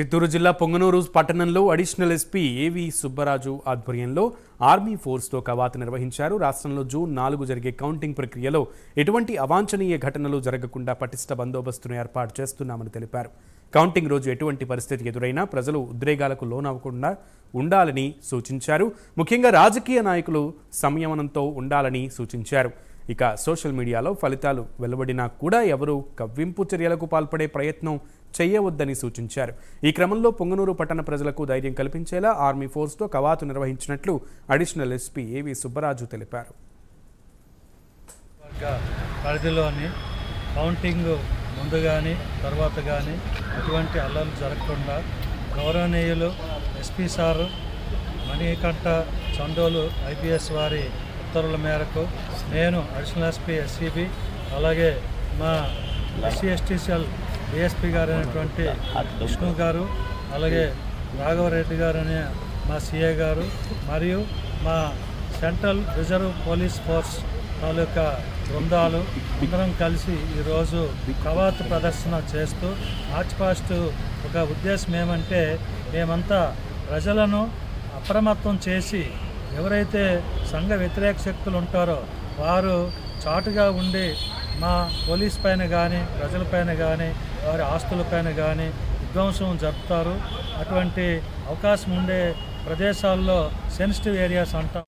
చిత్తూరు జిల్లా పొంగనూరు పట్టణంలో additional SP ఏవి సుబ్బరాజు ఆధ్వర్యంలో ఆర్మీ ఫోర్స్తో కవాతు నిర్వహించారు. రాష్ట్రంలో జూన్ నాలుగు జరిగే కౌంటింగ్ ప్రక్రియలో ఎటువంటి అవాంఛనీయ ఘటనలు జరగకుండా పటిష్ట బందోబస్తును ఏర్పాటు చేస్తున్నామని తెలిపారు. కౌంటింగ్ రోజు ఎటువంటి పరిస్థితి ఎదురైనా ప్రజలు ఉద్రేగాలకు లోనవ్వకుండా ఉండాలని సూచించారు. ముఖ్యంగా రాజకీయ నాయకులు సంయమనంతో ఉండాలని సూచించారు. ఇక సోషల్ మీడియాలో ఫలితాలు వెలువడినా కూడా ఎవరూ కవ్వింపు చర్యలకు పాల్పడే ప్రయత్నం చేయవద్దని సూచించారు. ఈ క్రమంలో పొంగనూరు పట్టణ ప్రజలకు ధైర్యం కల్పించేలా ఆర్మీ ఫోర్స్తో కవాతు నిర్వహించినట్లు అడిషనల్ ఎస్పీ ఏవి సుబ్బరాజు తెలిపారు. పరిధిలోని కౌంటింగ్ ముందు కానీ తర్వాత కానీ ఎటువంటి అల్లర్లు జరగకుండా గౌరవనీయులు SP sir Manikanta Chandolu IPS వారి ఉత్తర్వుల మేరకు నేను అడిషనల్ ఎస్పీ ఎస్సీబీ అలాగే మా ఎస్సీ ఎస్టీసీఎల్ డిఎస్పీ గారు అయినటువంటి విష్ణు గారు అలాగే రాఘవరెడ్డి గారు అనే మా సిఏ గారు మరియు మా central reserve police force taluka బృందాలు అందరం కలిసి ఈరోజు కవాతు ప్రదర్శన చేస్తూ మార్చ్ పాస్ట్ ఒక ఉద్దేశం ఏమంటే మేమంతా ప్రజలను అప్రమత్తం చేసి ఎవరైతే సంఘ వ్యతిరేక శక్తులు ఉంటారో వారు చాటుగా ఉండి మా పోలీస్ పైన కానీ ప్రజలపైన కానీ వారి ఆస్తులపైన కానీ విధ్వంసం జరుపుతారు. అటువంటి అవకాశం ఉండే ప్రదేశాల్లో సెన్సిటివ్ ఏరియాస్ అంటాం.